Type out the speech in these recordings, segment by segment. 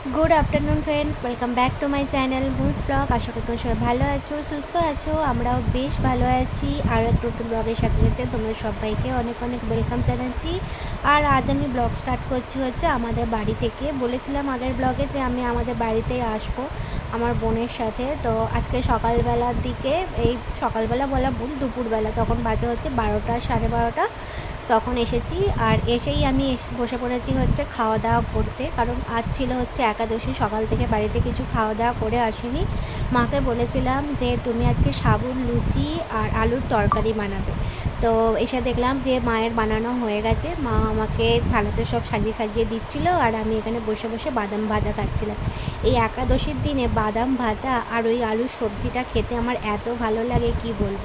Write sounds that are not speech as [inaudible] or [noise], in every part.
Good afternoon friends welcome back to my channel মুস vlog আশা করি তোমরা সবাই ভালো আছো, সুস্থ আছো। আমরাও বেশ ভালো আছি। আর এক নতুন ব্লগের সাথে সাথে তোমরা সবাইকে অনেক অনেক ওয়েলকাম জানাচ্ছি। আর আজ আমি ব্লগ স্টার্ট করছি হচ্ছে আমাদের বাড়ি থেকে। বলেছিলাম আগের ব্লগে যে আমি আমাদের বাড়িতেই আসব আমার বোনের সাথে। তো আজকে সকালবেলার দিকে, এই সকালবেলা বলা ভুল, দুপুরবেলা, তখন বাজে হচ্ছে বারোটা, সাড়ে বারোটা। তখন এসেছি আর এসেই আমি বসে পড়েছি হচ্ছে খাওয়া দাওয়া করতে। কারণ আজ ছিল হচ্ছে একাদশী, সকাল থেকে বাড়িতে কিছু খাওয়া দাওয়া করে আসিনি। মাকে বলেছিলাম যে, তুমি আজকে সাবুন, লুচি আর আলুর তরকারি বানাবে। তো এসে দেখলাম যে, মায়ের বানানো হয়ে গেছে। মা আমাকে থালাতে সব সাজিয়ে সাজিয়ে দিচ্ছিল আর আমি এখানে বসে বসে বাদাম ভাজা খাচ্ছিলাম। এই একাদশীর দিনে বাদাম ভাজা আর ওই আলুর সবজিটা খেতে আমার এত ভালো লাগে, কি বলব?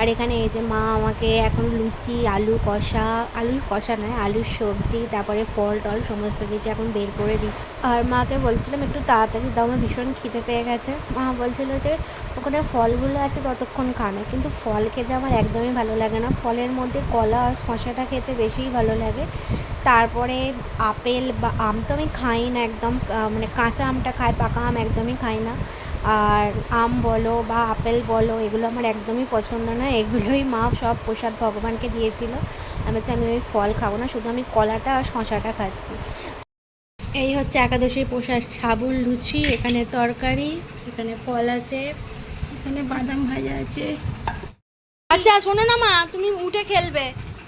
আর এখানে এই যে মা আমাকে এখন লুচি, আলু, কষা আলুর কষা নয়, আলুর সবজি, তারপরে ফল, টল, সমস্ত কিছু এখন বের করে দিই। আর মাকে বলছিলাম, একটু তাড়াতাড়ি দাও, আমার ভীষণ খিদে পেয়ে গেছে। মা বলছিল যে, ওখানে ফলগুলো আছে, ততক্ষণ খানা কিন্তু ফল খেতে আমার একদমই ভালো লাগে না। ফলের মধ্যে কলা আর শশাটা খেতে বেশিই ভালো লাগে। তারপরে আপেল বা আম তো আমি খাই না একদম মানে কাঁচা আমটা খাই, পাকা আম একদমই খাই না। আর আম বলো বা আপেল বলো, এগুলো আমার একদমই পছন্দ না। এগুলোই মা সব প্রসাদ ভগবানকে দিয়েছিল। আমি বলছি, আমি ওই ফল খাব না, শুধু আমি কলাটা আর শশাটা খাচ্ছি। এই হচ্ছে একাদশীর প্রসাদ, সাবুন, লুচি, এখানে তরকারি, এখানে ফল আছে, এখানে বাদাম ভাজা আছে। আচ্ছা শোনো না মা, তুমি উঠে খেলবে।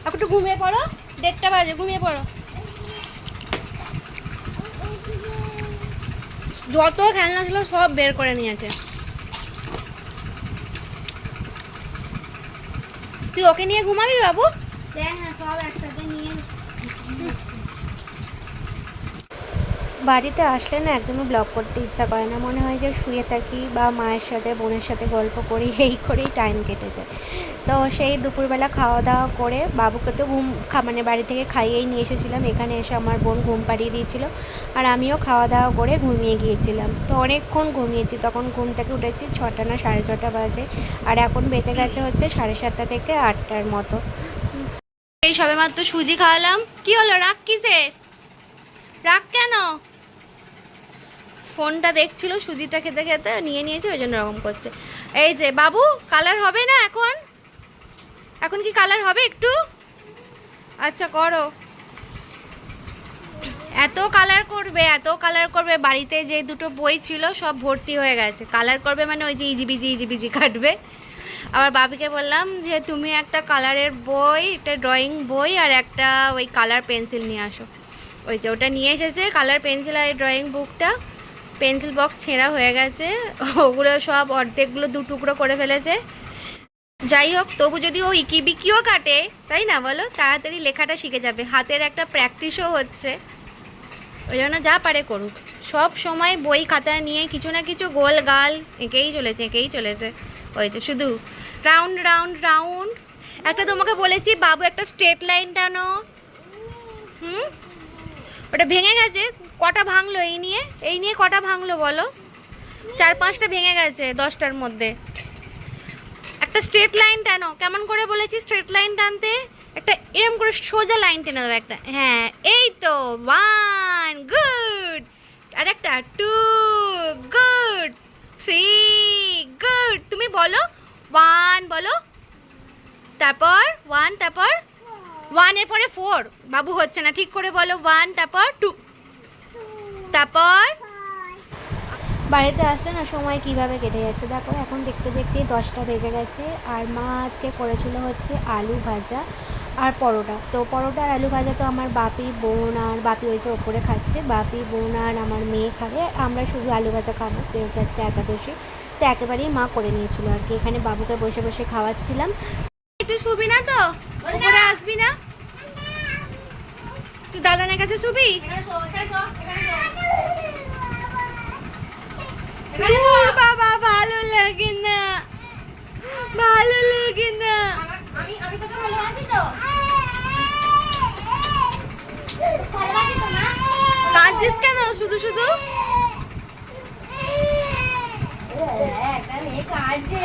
একটু ঘুমিয়ে পড়ো, দেড়টা বাজে, ঘুমিয়ে পড়ো। যত খেলনা ছিল সব বের করে নিয়েছে। তুই ওকে নিয়ে ঘুমাবি বাবু? হ্যাঁ সব একসাথে নিয়ে বাড়িতে আসলে না একদমই ব্লগ করতে ইচ্ছা করে না। মনে হয় যে শুয়ে থাকি বা মায়ের সাথে, বোনের সাথে গল্প করি, এই করেই টাইম কেটে যায়। তো সেই দুপুরবেলা খাওয়া দাওয়া করে বাবুকে তো ঘুম মানে বাড়ি থেকে খাইয়েই নিয়ে এসেছিলাম। এখানে এসে আমার বোন ঘুম পাড়িয়ে দিয়েছিল আর আমিও খাওয়া দাওয়া করে ঘুমিয়ে গিয়েছিলাম। তো অনেকক্ষণ ঘুমিয়েছি, তখন ঘুম থেকে উঠেছি ছটা না সাড়ে ছটা বাজে আর এখন বেঁচে গেছে হচ্ছে সাড়ে সাতটা থেকে আটটার মতো। এই সবে মাত্র সুজি খাওয়ালাম। কি হলো? রাগ কিসে রাগ কেন? ফোনটা দেখছিল সুজিটা খেতে খেতে নিয়ে নিয়েছে, ওই জন্য এরকম করছে। এই যে, বাবু কালার হবে না এখন? এখন কি কালার হবে একটু? আচ্ছা করো। এত কালার করবে, এত কালার করবে। বাড়িতে যে দুটো বই ছিল, সব ভর্তি হয়ে গেছে। কালার করবে মানে ওই যে ইজিবিজি ইজিবিজি কাটবে। আবার বাবিকে বললাম যে, তুমি একটা কালারের বই, একটা ড্রয়িং বই আর একটা ওই কালার পেন্সিল নিয়ে আসো। ওই যে, ওটা নিয়ে এসেছে কালার পেন্সিল আর ড্রয়িং বুকটা পেন্সিল বক্স ছেঁড়া হয়ে গেছে, ওগুলো সব অর্ধেকগুলো দু টুকরো করে ফেলেছে। যাই হোক, তবু যদি ও ইকি বিকিও কাটে, তাই না বলো? তাড়াতাড়ি লেখাটা শিখে যাবে। হাতের একটা প্র্যাকটিসও হচ্ছে। ওই জন্য যা পারে করুক। সব সময় বই খাতা নিয়ে কিছু না কিছু গোল গাল এঁকেই চলেছে এঁকেই চলেছে। হয়েছে শুধু রাউন্ড রাউন্ড রাউন্ড। একটা তোমাকে বলেছি, বাবু একটা স্ট্রেট লাইন টানো। হুম? ওটা ভেঙে গেছে। কটা ভাঙলো এই নিয়ে? এই নিয়ে কটা ভাঙলো বলো? চার পাঁচটা ভেঙে গেছে দশটার মধ্যে। একটা স্ট্রেট লাইন টানো। কেমন করে বলেছি? স্ট্রেট লাইন টানতে? একটা এরম করে সোজা লাইন টেনে দেবো একটা। হ্যাঁ এই তো। ওয়ান গুড আর একটা টু গুড থ্রি গুড তুমি বলো? ওয়ান বলো? তারপর ওয়ান তারপর? ওয়ানের পরে ফোর বাবু হচ্ছে না। ঠিক করে বলো। ওয়ান তারপর টু তারপর? বাড়িতে আসলে না সময় কীভাবে কেটে যাচ্ছে? দেখো এখন দেখতে দেখতে দশটা বেজে গেছে আর মা আজকে করেছিল হচ্ছে আলু ভাজা আর পরোটা। তো পরোটা আর আলু ভাজা তো আমার বাপি বোন আর বাপি হয়েছে ওপরে খাচ্ছে। বাপি বোন আর আমার মেয়ে খাবে। আমরা শুধু আলু ভাজা খাব যেহেতু আজকে একাদশী। তো একেবারেই মা করে নিয়েছিল আর কি। এখানে বাবুকে বসে বসে খাওয়াচ্ছিলাম। তুই শুবি না তো? উপরে আসবি না? তুই দাদানের কাছে শুবি বাবা ভালো লাগে না। ভালো লাগে না। আমি আমি তোকে ভালোবাসি তো ভালোবাসি তো না কাঁদছিস কেন শুধু শুধু একটা মেয়ে কাঁদছে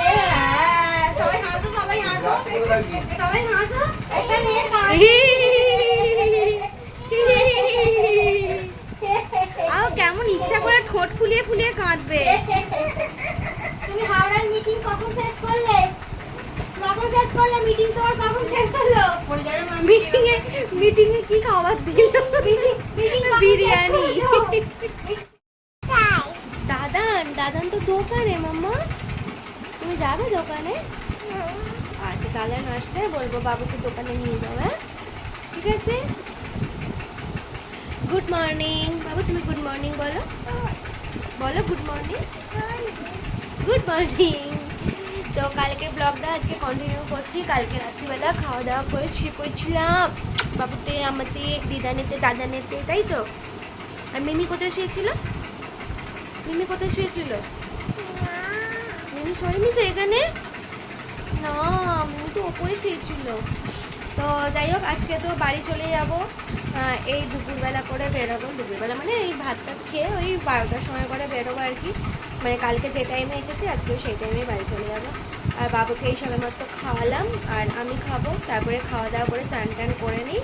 সবাই হাসো সবাই হাসো সবাই হাসো একটা মেয়ে কাঁদছে আমার কেমন ইচ্ছা করে কাঁদবে তুমি হাওড়ার মিটিং কখন শেষ করলে? কখন শেষ করলে মিটিং তোমার কখন শেষ হলো? মিটিং এ মিটিং এ কি খাবার দিল? বিরিয়ানি দাদান দাদান তো দোকানে মাম্মা। তুমি যাবে দোকানে? আচ্ছা দাদান আসলে বলব বাবুকে দোকানে নিয়ে যাবে ঠিক আছে? গুড মর্নিং বাবু তুমি গুড মর্নিং বলো। বলো গুড মর্নিং গুড মর্নিং তো কালকে ব্লগটা আজকে কন্টিনিউ করছি। কালকে রাত্রিবেলা খাওয়া দাওয়া করে শুয়ে পড়ছিলাম। বাবুতে, আমাতে, দিদানেতে, দাদানেতে, তাই তো? আর মিমি কোথায় শুয়েছিল? মিমি কোথায় শুয়েছিল? মিমি শোয়নি তো এখানে? না, মিমি তো ওপরে শুয়েছিল। তো যাই হোক, আজকে তো বাড়ি চলে যাব। এই দুপুরবেলা করে বেরোবো। দুপুরবেলা মানে এই ভাতটা খেয়ে ওই বারোটার সময় করে বেরোবো আর কি। মানে কালকে যে টাইমে এসেছি আজকেও সেই টাইমে বাড়ি চলে যাব। আর বাবুকে এই সবে মাত্র খাওয়ালাম, আর আমি খাব। তারপরে খাওয়া দাওয়া করে চান টান করে নিই।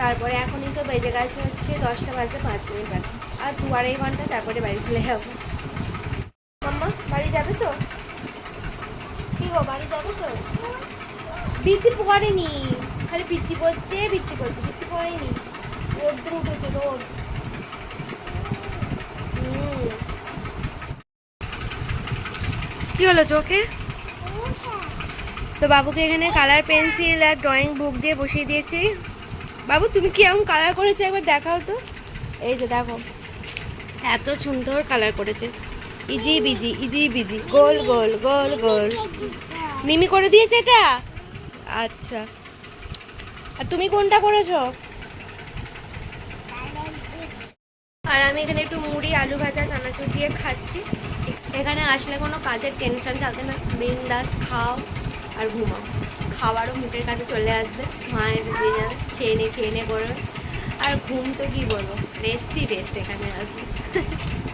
তারপরে এখনই তো বেজে গেছে হচ্ছে দশটা বাজে পাঁচ মিনিট বাকি। আর দু আড়াই ঘণ্টা তারপরে বাড়ি চলে যাব। মাম্মা, বাড়ি যাবে তো? কি গো, বাড়ি যাবে তো? বৃত্তি পড়েনি খালি বৃত্তি করছে বৃত্তি করছে বৃত্তি পড়েনি রোদ্র উঠেছে রোদ। কি হলো চোখে? তো বাবুকে এখানে কালার পেন্সিল আর ড্রয়িং বুক দিয়ে বসিয়ে দিয়েছি। বাবু তুমি কি কালার করেছ? একবার দেখাও তো। এই যে দেখো। এত সুন্দর কালার করেছে। ইজি বিজি ইজি বিজি। গোল গোল গোল গোল। মিমি করে দিয়েছে এটা? আচ্ছা। আর তুমি কোনটা করেছ? আর আমি এখানে একটু মুড়ি, আলু ভাজা, চানাচুর দিয়ে খাচ্ছি। এখানে আসলে কোনো কাজের টেনশন থাকে না। বিন্দাস খাও আর ঘুমাও। খাবারও মুখের কাছে চলে আসবে। মায়ের দিয়ে যাবে। খেয়ে নে খেয়ে নে করবে আর ঘুম তো কী বলব? রেস্টই রেস্ট এখানে আসবে [laughs]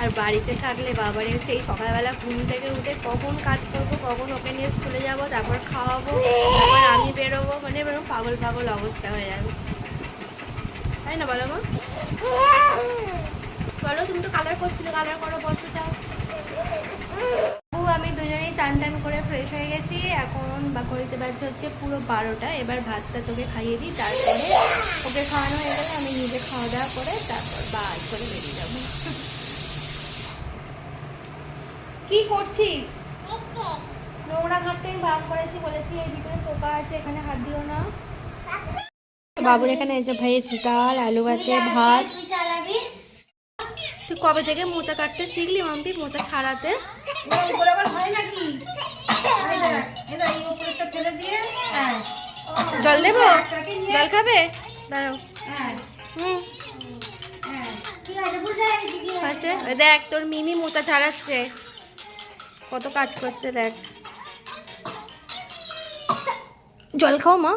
আর বাড়িতে থাকলে বাবারে সেই সকালবেলা ঘুম থেকে উঠে কখন কাজ করব, কখন ওকে নিয়ে স্কুলে যাব, তারপর খাওয়াবো, তারপর আমি বেরোবো মানে এরকম পাগল পাগল অবস্থা হয়ে যাবে। তাই না বলো মা? বলো, তুমি তো কালার করছিলে কালার করো, বসো, যাও। আমি দুজনেই চান টান করে ফ্রেশ হয়ে গেছি, এখন বা করিতে বাজছে হচ্ছে পুরো বারোটা। এবার ভাতটা তোকে খাইয়ে দিই, তারপরে ওকে খাওয়ানো হয়ে গেলে আমি নিজে খাওয়া দাওয়া করে তারপর বাজ করে বেরিয়ে যাব। কি করছিস? নোংরা আমি বার করেছি বলেছি এর ভিতরে পোকা আছে এখানে হাত দিও না। বাবুর এখানে এই যে ভেজে ডাল আলু ভাতে ভাত। তুই কবে থেকে মোচা কাটতে শিখলি মাম্পি মোচা ছাড়াতে? হয় ফেলে দিয়ে হ্যাঁ। জল দেবো? জল খাবে? দাঁড়াও। হ্যাঁ। হুম। আছে ওই দেখ তোর মিমি মোচা ছাড়াচ্ছে। কত কাজ করছে দেখ। জল খাও মা।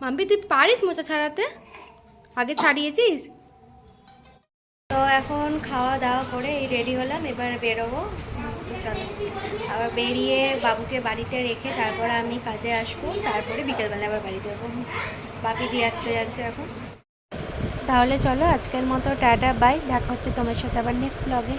মাম্পি, তুই পারিস মোচা ছাড়াতে? আগে ছাড়িয়েছিস? তো এখন খাওয়া দাওয়া করে এই রেডি হলাম, এবার বেরোবো। চলো। আবার বেরিয়ে বাবুকে বাড়িতে রেখে তারপরে আমি কাজে আসব, তারপরে বিকেলবেলা আবার বাড়ি যাব। বাপি দিয়ে আসতে যাচ্ছে এখন। তাহলে চলো, আজকের মতো টাটা বাই দেখা হচ্ছে তোমার সাথে আবার নেক্সট ব্লগে